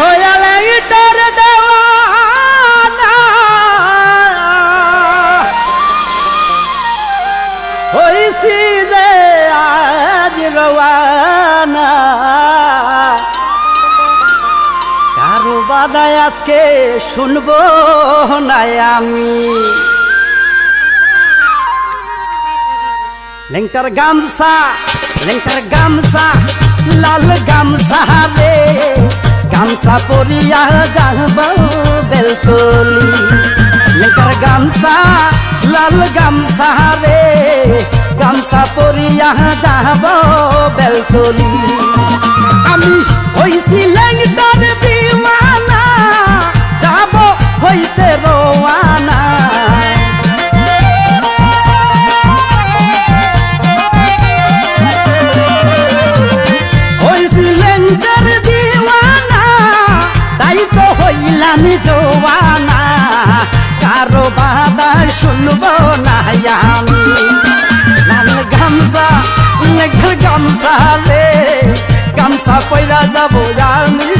হইয়া লাইটার দেওয়ানা। হইছি যে আজ রওয়ানা। কারও বাদায় আজকে শুনব না আমি। লেংটার গামছা লেংটার গামছা, লাল গামছা রে গামছা পরিয়া যাব বেলতলি। লেকার গামছা, লাল গামছা রে। গামছা পরিয়া যাব বেলতলি। আমি হইছি লেংটার হইলাম জোয়ানা কারও বাধা শুনব না আমি। লাল গামছা নেঘর গামছা রে গামছা পয়রা যাব আমি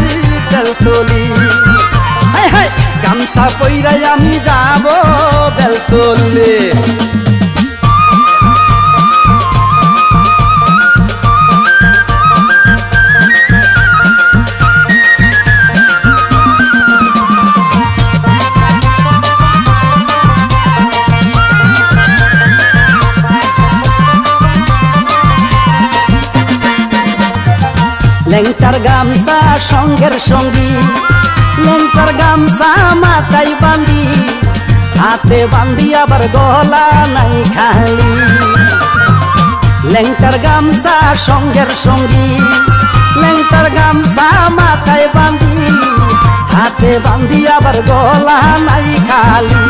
বেলতলি গামছা পয়রা আমি যাব বেলতলি লেংটার গামছা সঙ্গের সঙ্গী। লেংটার গামছা মাথায় বান্ধি হাতে বান্ধি আবার গলা নাই খালি। লেংটার গামছা সঙ্গের সঙ্গী। লেংটার গামছা মাথায় বান্ধি হাতে বান্ধি আবার গলা নাই খালি।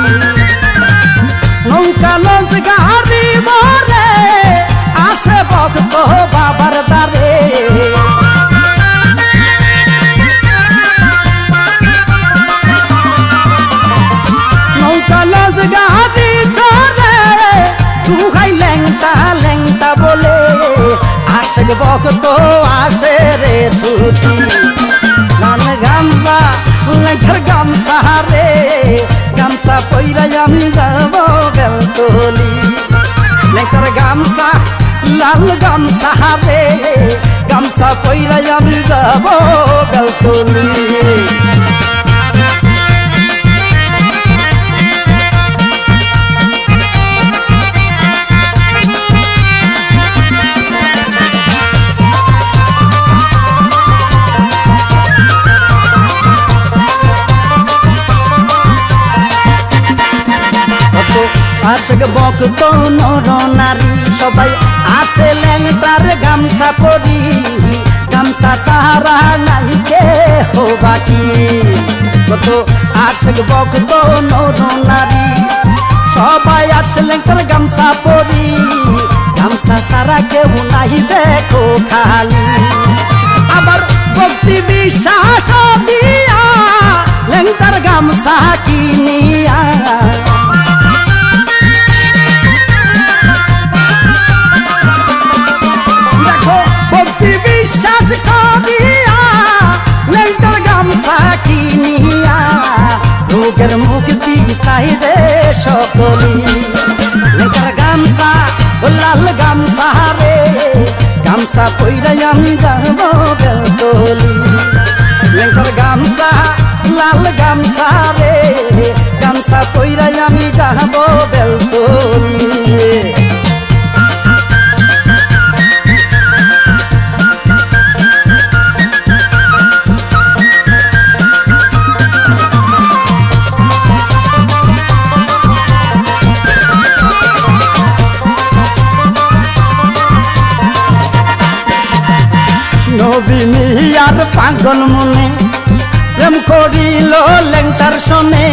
নৌকা লঞ্চ গাড়ি মরে, আসে ভক্ত বাবার দ্বারে। ভক্ত আসে রে ছুটি। নান গামছা, লেখার গামছা রে। গামছা পইরাই আমি যাব বেলতলি। লেখার গামছা, লাল গামছা রে। গামছা পইরাই আমি যাব বেলতলি। আশেক বকত নর নারী, সবাই আসে ল্যাংটার গামছা পরি। গামছা সাহারা নাই কে হো বাকি। কত আশেক বকত নর নারী, সবাই আসে ল্যাংটার গামছা পরি। গামছা সারা কেউ নাই দেখো খালি। আবার ভক্তি বিশ্বাস দিয়া লেংটার গামছা কিনিয়া রোগের মুক্তি চাই যে সকলি। লেখার গামছা লাল গামছা রে। গামছা পইরা আমি যাব বেলতলি লেখার গামছা, লাল গামছা রে। গামছা পইরা আমি যাব বেলতলি মিয়ার পাগল মনে, প্রেম করিল লেংটার শোনে।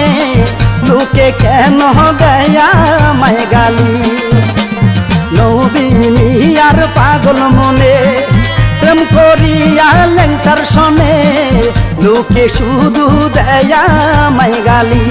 লোকে কেন দেয়া মায় গালি? নৌবিনী আর পাগল মনে, প্রেম করিয়া লেংটার শোনে। লোকে শুধু দেয়া মায় গালি।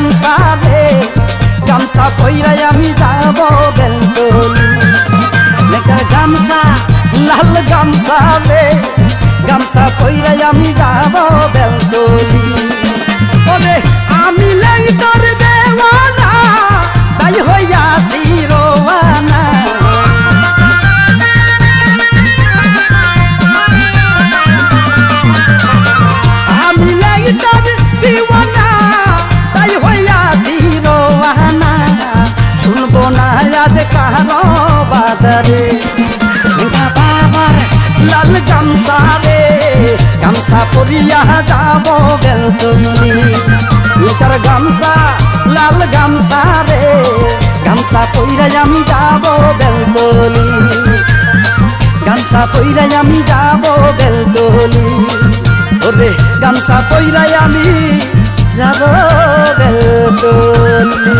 গামছা রে গামছা কইরা আমি যাব বেলতলি লেকার গামছা, লাল গামছা রে গামছা কইরা আমি যাব বেলতলি লাল গামছা রে, গামছা পরিয়া যাব বেলতলি লেখার গামছা, লাল গামছা রে, গামছা পইরা আমি যাব বেলতলি গামছা পইরাই আমি যাব বেলতলি ওরে, গামছা পইরাই আমি যাব বেলতলি